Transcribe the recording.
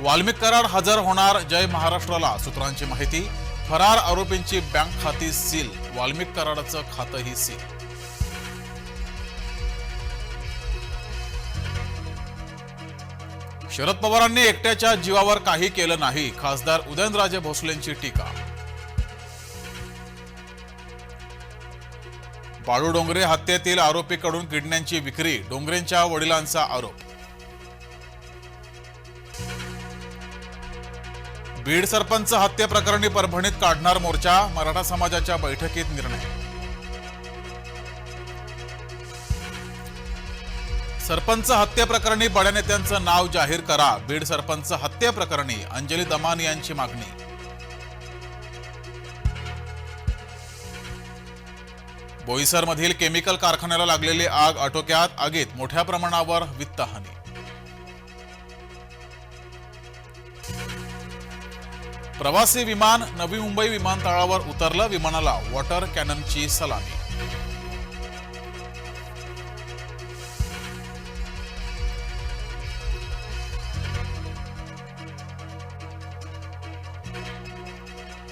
वाल्मिक कराड हजर होणार जय महाराष्ट्राला सूत्रांची माहिती. फरार आरोपींची बँक खाती सील वाल्मिक कराडाचं खातंही सील. शरद पवारांनी एकट्याच्या जीवावर काही केलं नाही खासदार उदयनराजे भोसलेंची टीका. बाळू डोंगरे हत्येतील आरोपीकडून किडण्यांची विक्री डोंगरेंच्या वडिलांचा आरोप. बीड सरपंच हत्येप्रकरणी परभणीत काढणार मोर्चा मराठा समाजाच्या बैठकीत निर्णय. सरपंच हत्येप्रकरणी बड्या नेत्यांचं नाव जाहीर करा. बीड सरपंच हत्येप्रकरणी अंजली दमान यांची मागणी. बोईसरमधील केमिकल कारखान्याला लागलेली आग आटोक्यात आगीत मोठ्या प्रमाणावर वित्तहानी. प्रवासी विमान नवी मुंबई विमानतळावर उतरलं विमानाला वॉटर कॅननची सलामी.